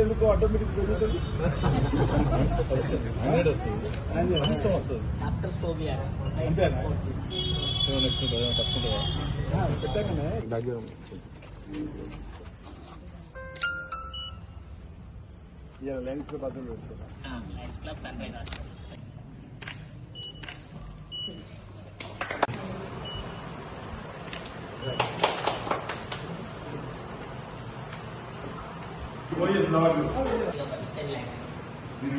ఎందుకు ఆటోమేటిక్ పెరుగుతుంది కొంచెం వస్తుంది. ఆఫ్టర్ ఫోబియా అంతేనా? ఇవాళ లైన్స్లో బదులు పెడుతున్నా Lions Club Sunrise Hospital ten lakhs దీని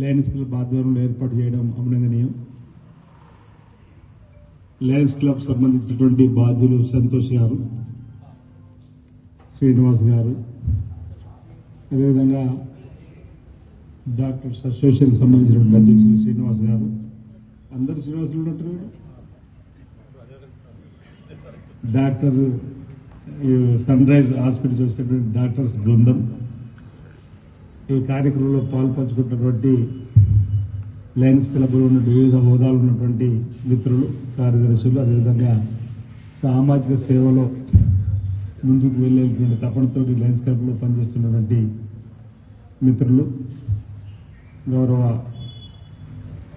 లయన్స్ క్లబ్ ఆధ్వర్యంలో ఏర్పాటు చేయడం అభినందనీయం. లయన్స్ క్లబ్ సంబంధించినటువంటి బాధ్యులు సంతోష్ గారు శ్రీనివాస్ గారు అదేవిధంగా డాక్టర్స్ అసోసియేషన్ సంబంధించినటువంటి అధ్యక్షులు శ్రీనివాస్ గారు. అందరు శ్రీనివాసులు ఉన్నట్టు డాక్టర్ సన్ రైజ్ హాస్పిటల్ చూసినటువంటి డాక్టర్స్ బృందం ఈ కార్యక్రమంలో పాల్పంచుకున్నటువంటి లయన్స్ క్లబ్లో ఉన్న వివిధ హోదాలు ఉన్నటువంటి మిత్రులు కార్యదర్శులు అదేవిధంగా సామాజిక సేవలో ముందుకు వెళ్ళేటువంటి తపనతో లయన్స్ క్లబ్లో పనిచేస్తున్నటువంటి మిత్రులు గౌరవ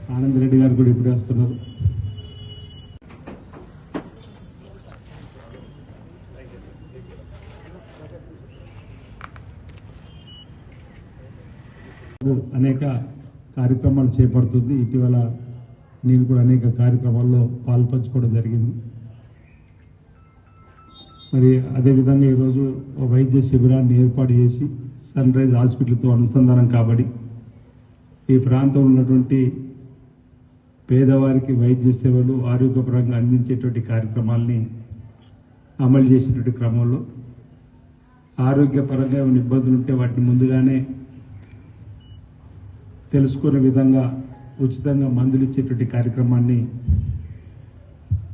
ఆనంద్ రెడ్డి గారు కూడా ఇప్పుడే వస్తున్నారు. అనేక కార్యక్రమాలు చేపడుతుంది. ఇటీవల నేను కూడా అనేక కార్యక్రమాల్లో పాల్పంచుకోవడం జరిగింది. మరి అదేవిధంగా ఈరోజు వైద్య శిబిరాన్ని ఏర్పాటు చేసి సన్ రైజ్ హాస్పిటల్తో అనుసంధానం కాబట్టి ఈ ప్రాంతంలో ఉన్నటువంటి పేదవారికి వైద్య సేవలు ఆరోగ్యపరంగా అందించేటువంటి కార్యక్రమాల్ని అమలు చేసేటువంటి క్రమంలో ఆరోగ్యపరంగా ఏమైనా ఇబ్బందులు ఉంటే వాటిని ముందుగానే తెలుసుకునే విధంగా ఉచితంగా మందులు ఇచ్చేటువంటి కార్యక్రమాన్ని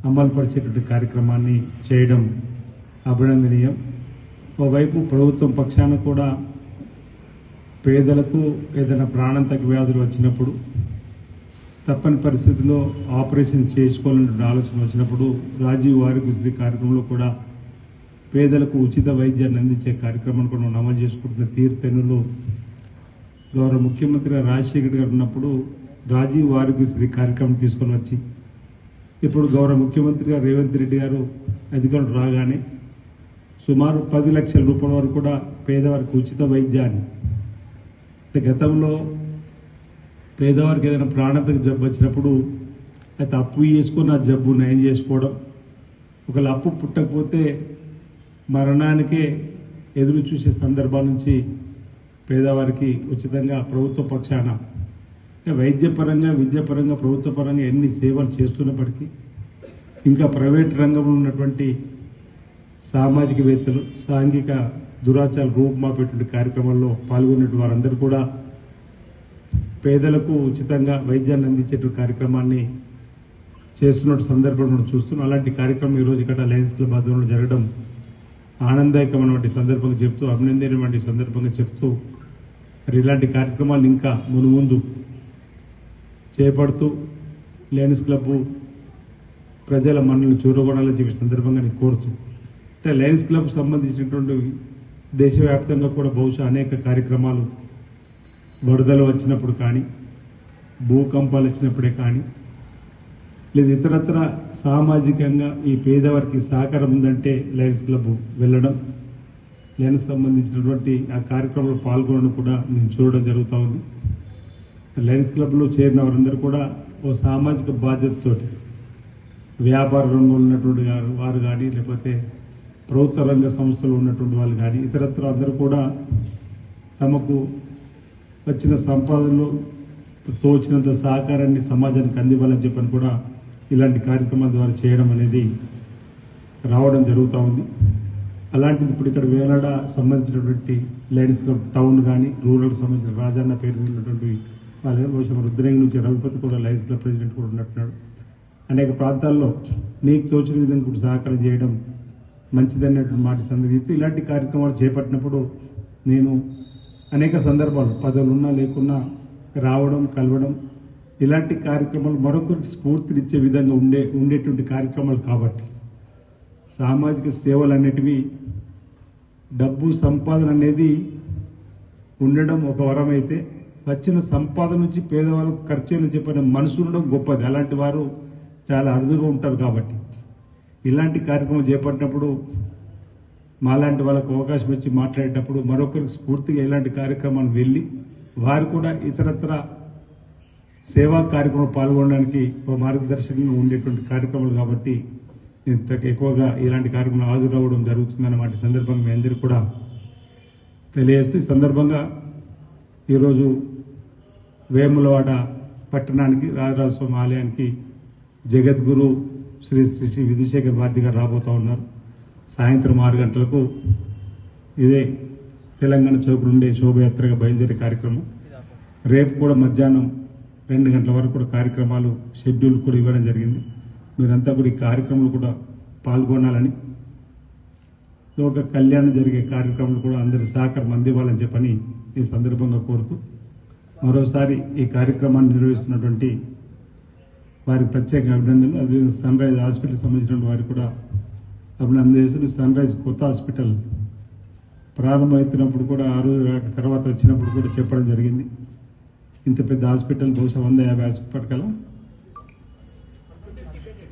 అమలుపరిచేటువంటి కార్యక్రమాన్ని చేయడం అభినందనీయం. ఓవైపు ప్రభుత్వం పక్షాన కూడా పేదలకు ఏదైనా ప్రాణాంతక వ్యాధులు వచ్చినప్పుడు తప్పని పరిస్థితిలో ఆపరేషన్ చేసుకోవాలనే ఆలోచన వచ్చినప్పుడు రాజీవ్ ఆరోగ్యశ్రీ కార్యక్రమంలో కూడా పేదలకు ఉచిత వైద్యాన్ని అందించే కార్యక్రమాన్ని కూడా మనం అమలు చేసుకుంటున్న తీర్థనులు గౌరవ ముఖ్యమంత్రి రాజశేఖర్ గారు ఉన్నప్పుడు రాజీవ్ ఆరోగ్యశ్రీ కార్యక్రమం తీసుకొని వచ్చి ఇప్పుడు గౌరవ ముఖ్యమంత్రి గారు రేవంత్ రెడ్డి గారు అధికారులు రాగానే సుమారు పది లక్షల రూపాయల వరకు కూడా పేదవారికి ఉచిత వైద్యాన్ని. గతంలో పేదవారికి ఏదైనా ప్రాణాంతక జబ్బు వచ్చినప్పుడు అయితే అప్పు చేసుకుని ఆ జబ్బు నయం చేసుకోవడం ఒకవేళ అప్పు పుట్టకపోతే మరణానికే ఎదురు చూసే సందర్భాల నుంచి పేదవారికి ఉచితంగా ప్రభుత్వ పక్షాన వైద్యపరంగా విద్యాపరంగా ప్రభుత్వ పరంగా ఎన్ని సేవలు చేస్తున్నప్పటికీ ఇంకా ప్రైవేట్ రంగంలో ఉన్నటువంటి సామాజికవేత్తలు సాంఘిక దురాచార రూపుమాపేటువంటి కార్యక్రమాల్లో పాల్గొన్నటువంటి వారందరూ కూడా పేదలకు ఉచితంగా వైద్యాన్ని అందించేటువంటి కార్యక్రమాన్ని చేస్తున్న సందర్భం మనం చూస్తున్నాం. అలాంటి కార్యక్రమం ఈరోజు ఇక్కడ లయన్స్ క్లబ్ ఆధ్వర్యంలో జరగడం ఆనందదాయకమైనటువంటి సందర్భంగా చెప్తూ అభినందనటువంటి సందర్భంగా చెప్తూ మరి ఇలాంటి కార్యక్రమాలు ఇంకా మును ముందు చేపడుతూ లయన్స్ క్లబ్ ప్రజల మనల్ని చూడకూడాలని చెప్పి సందర్భంగా నేను కోరుతూ అంటే లయన్స్ క్లబ్ సంబంధించినటువంటి దేశవ్యాప్తంగా కూడా బహుశా అనేక కార్యక్రమాలు వరదలు వచ్చినప్పుడు కానీ భూకంపాలు వచ్చినప్పుడే కానీ లేదు ఇతరత్ర సామాజికంగా ఈ పేదవారికి సహకారం ఉందంటే లయన్స్ క్లబ్ వెళ్ళడం లయన్స్ సంబంధించినటువంటి ఆ కార్యక్రమంలో పాల్గొనడం కూడా నేను చూడడం జరుగుతూ ఉంది. లయన్స్ క్లబ్లో చేరిన వారందరూ కూడా ఓ సామాజిక బాధ్యతతోటి వ్యాపార రంగంలో ఉన్నటువంటి గారు వారు కానీ లేకపోతే ప్రభుత్వ రంగ సంస్థలు ఉన్నటువంటి వాళ్ళు కానీ ఇతరత్ర అందరూ కూడా తమకు వచ్చిన సంపాదనలో తోచినంత సహకారాన్ని సమాజానికి అందివ్వాలని చెప్పని కూడా ఇలాంటి కార్యక్రమాల ద్వారా చేయడం అనేది రావడం జరుగుతూ ఉంది. అలాంటిది ఇప్పుడు ఇక్కడ వేలాడ సంబంధించినటువంటి లేడీస్ క్లబ్ టౌన్ కానీ రూరల్ సంబంధించిన రాజన్న పేరు ఉన్నటువంటి వాళ్ళు బహుశా రుద్రంగి నుంచి రఘుపతి కూడా లయన్స్ క్లబ్ ప్రెసిడెంట్ కూడా ఉన్నట్టున్నాడు. అనేక ప్రాంతాల్లో నీకు తోచిన విధంగా కూడా సహకారం చేయడం మంచిదన్నటువంటి మాట సందర్భించి ఇలాంటి కార్యక్రమాలు చేపట్టినప్పుడు నేను అనేక సందర్భాలు పదవులు ఉన్నా లేకున్నా రావడం కలవడం ఇలాంటి కార్యక్రమాలు మరొకరికి స్ఫూర్తినిచ్చే విధంగా ఉండే ఉండేటువంటి కార్యక్రమాలు కాబట్టి సామాజిక సేవలు అనేటివి డబ్బు సంపాదన అనేది ఉండడం ఒక వరం అయితే వచ్చిన సంపాదన నుంచి పేదవాళ్ళకు ఖర్చు చెప్పిన మనసు ఉండడం గొప్పది. అలాంటి వారు చాలా అరుదుగా ఉంటారు కాబట్టి. ఇలాంటి కార్యక్రమం చేపట్టినప్పుడు మాలాంటి వాళ్ళకు అవకాశం ఇచ్చి మాట్లాడేటప్పుడు మరొకరికి స్ఫూర్తిగా ఇలాంటి కార్యక్రమాలు వెళ్ళి వారు కూడా ఇతరత్ర సేవా కార్యక్రమం పాల్గొనడానికి ఒక మార్గదర్శకంగా ఉండేటువంటి కార్యక్రమాలు కాబట్టి ఇంత ఎక్కువగా ఇలాంటి కార్యక్రమం హాజరవ్వడం జరుగుతుందన్న వాటి సందర్భంగా మీ అందరికీ కూడా తెలియజేస్తూ ఈ సందర్భంగా ఈరోజు వేములవాడ పట్టణానికి రాజరాజస్వామి ఆలయానికి జగద్గురు శ్రీ శ్రీ శ్రీ విధుశేఖర్ భారతి గారు రాబోతా ఉన్నారు. సాయంత్రం ఆరు గంటలకు ఇదే తెలంగాణ చౌక్ నుండి శోభయాత్రగా బయలుదేరే కార్యక్రమం. రేపు కూడా మధ్యాహ్నం రెండు గంటల వరకు కూడా కార్యక్రమాలు షెడ్యూల్ కూడా ఇవ్వడం జరిగింది. మీరంతా కూడా ఈ కార్యక్రమంలో కూడా పాల్గొనాలని. లోక కళ్యాణం జరిగే కార్యక్రమాలు కూడా అందరి సహకారం అందివ్వాలని చెప్పని ఈ సందర్భంగా కోరుతూ మరోసారి ఈ కార్యక్రమాన్ని నిర్వహిస్తున్నటువంటి వారికి ప్రత్యేక అభినందనలు. అదేవిధంగా సన్ రైజ్ హాస్పిటల్ సంబంధించిన వారికి కూడా అభినందన చేస్తూ సన్ రైజ్ కొత్త హాస్పిటల్ ప్రారంభమవుతున్నప్పుడు కూడా ఆ రోజు తర్వాత వచ్చినప్పుడు కూడా చెప్పడం జరిగింది. ఇంత పెద్ద హాస్పిటల్ బహుశా వంద యాభై hospital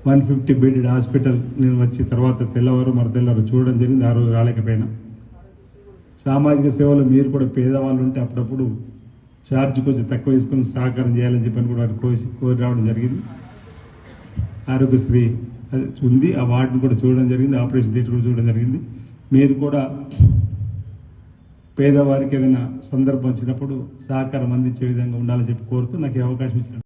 one fifty bedded hospital నేను వచ్చి తర్వాత తెల్లవారు మరి తెల్లవారు చూడడం జరిగింది. ఆ రోజు రాలేకపోయినా. సామాజిక సేవలు మీరు కూడా పేదవాళ్ళు ఉంటే అప్పుడప్పుడు ఛార్జ్ కొంచెం తక్కువ వేసుకొని సహకారం చేయాలని చెప్పని కూడా వారు కోసి కోరి రావడం జరిగింది. ఆరోగ్యశ్రీ అది ఉంది. ఆ వార్డును కూడా చూడడం జరిగింది. ఆపరేషన్ థియేటర్ కూడా చూడడం జరిగింది. మీరు కూడా పేదవారికి ఏదైనా సందర్భం వచ్చినప్పుడు సహకారం అందించే విధంగా ఉండాలని చెప్పి కోరుతూ నాకు అవకాశం ఇచ్చిన